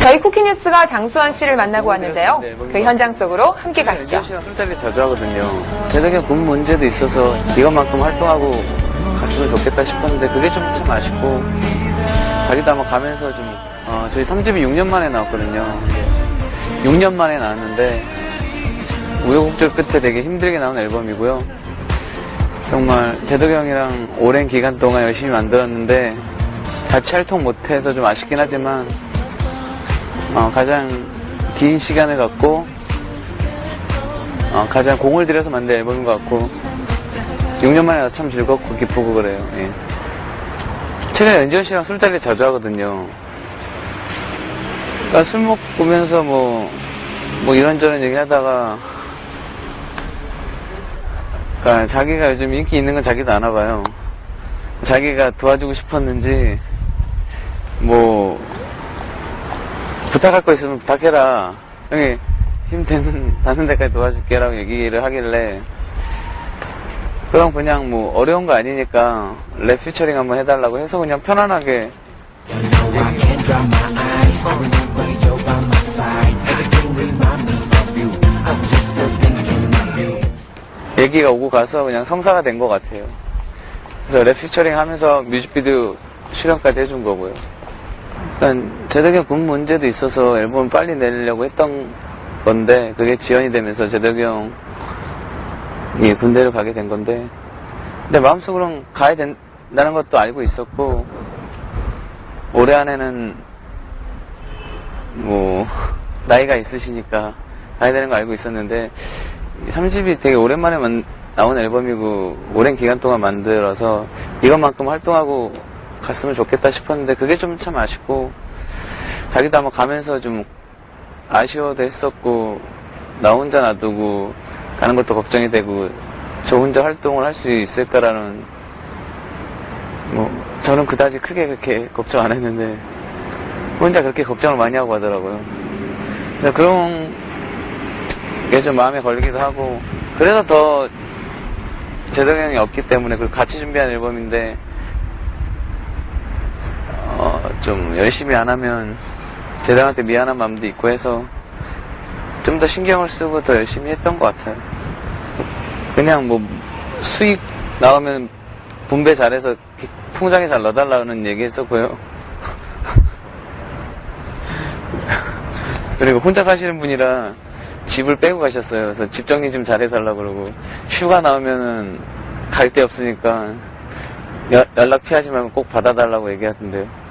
저희 쿠키뉴스가 장수환 씨를 만나고 왔는데요. 그 현장 속으로 함께 가시죠. 연지현 씨랑 술자리 자주 하거든요. 제덕에 군 문제도 있어서 이것만큼 활동하고 갔으면 좋겠다 싶었는데 그게 좀 참 아쉽고 자기도 아마 가면서 좀 어, 저희 3집이 6년 만에 나왔거든요. 6년 만에 나왔는데 우여곡절 끝에 되게 힘들게 나온 앨범이고요. 정말 제덕이 형이랑 오랜 기간 동안 열심히 만들었는데 같이 활동 못해서 좀 아쉽긴 하지만 어, 가장 긴 시간을 갖고 어, 가장 공을 들여서 만든 앨범인 것 같고 6년 만에 참 즐겁고 기쁘고 그래요. 예. 최근에 은지원 씨랑 술자리 자주 하거든요. 그러니까 술 먹으면서 뭐, 뭐 이런저런 얘기 하다가 그러니까 자기가 요즘 인기 있는 건 자기도 아나 봐요. 자기가 도와주고 싶었는지 뭐 부탁할 거 있으면 부탁해라. 형이 힘되는, 닿는 데까지 도와줄게라고 얘기를 하길래, 그럼 그냥 뭐 어려운 거 아니니까 랩 피처링 한번 해달라고 해서 그냥 편안하게 얘기가 오고 가서 그냥 성사가 된 것 같아요. 그래서 랩 피처링 하면서 뮤직비디오 출연까지 해준 거고요. 그러니까 제덕이 군 문제도 있어서 앨범을 빨리 내려고 했던 건데 그게 지연이 되면서 제덕이 형이 군대를 가게 된 건데 근데 마음속으로는 가야 된다는 것도 알고 있었고 올해 안에는 뭐 나이가 있으시니까 가야 되는 거 알고 있었는데 3집이 되게 오랜만에 만- 나온 앨범이고 오랜 기간 동안 만들어서 이것만큼 활동하고 갔으면 좋겠다 싶었는데 그게 좀 참 아쉽고 자기도 아마 가면서 좀 아쉬워도 했었고 나 혼자 놔두고 가는 것도 걱정이 되고 저 혼자 활동을 할 수 있을까라는 뭐 저는 그다지 크게 그렇게 걱정 안 했는데 혼자 그렇게 걱정을 많이 하고 가더라고요. 그래서 그런 게 좀 마음에 걸리기도 하고 그래서 더 제덕이 형이 없기 때문에 그리고 같이 준비한 앨범인데 어, 좀 열심히 안 하면 제당한테 미안한 마음도 있고 해서 좀 더 신경을 쓰고 더 열심히 했던 것 같아요. 그냥 뭐 수익 나오면 분배 잘해서 통장에 잘 넣어달라는 얘기 했었고요. 그리고 혼자 사시는 분이라 집을 빼고 가셨어요. 그래서 집 정리 좀 잘해달라고 그러고 휴가 나오면은 갈 데 없으니까 여- 연락 피하지 말고 꼭 받아달라고 얘기하던데요.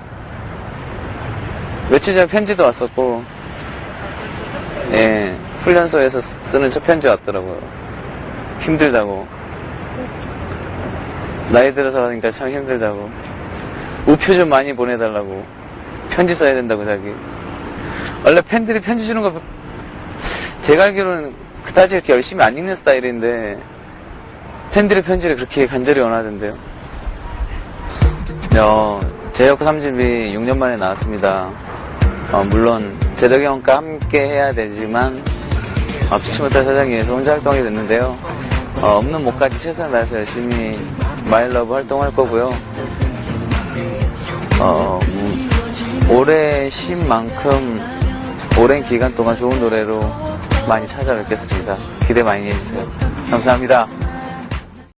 며칠 전에 편지도 왔었고, 예, 훈련소에서 쓰- 쓰는 첫 편지 왔더라고요. 힘들다고. 나이 들어서 하니까 참 힘들다고. 우표 좀 많이 보내달라고. 편지 써야 된다고, 자기. 원래 팬들이 편지 주는 거, 제가 알기로는 그다지 그렇게 열심히 안 읽는 스타일인데, 팬들의 편지를 그렇게 간절히 원하던데요. 어, 제이홉 3집이 6년 만에 나왔습니다. 어, 물론 제덕이 형과 함께 해야 되지만 어, 피치 못할 사장이 위해서 혼자 활동하게 됐는데요. 어, 없는 목까지 최선을 다해서 열심히 마일러브 활동할 거고요. 어, 음, 올해 신 만큼 오랜 기간 동안 좋은 노래로 많이 찾아뵙겠습니다. 기대 많이 해주세요. 감사합니다.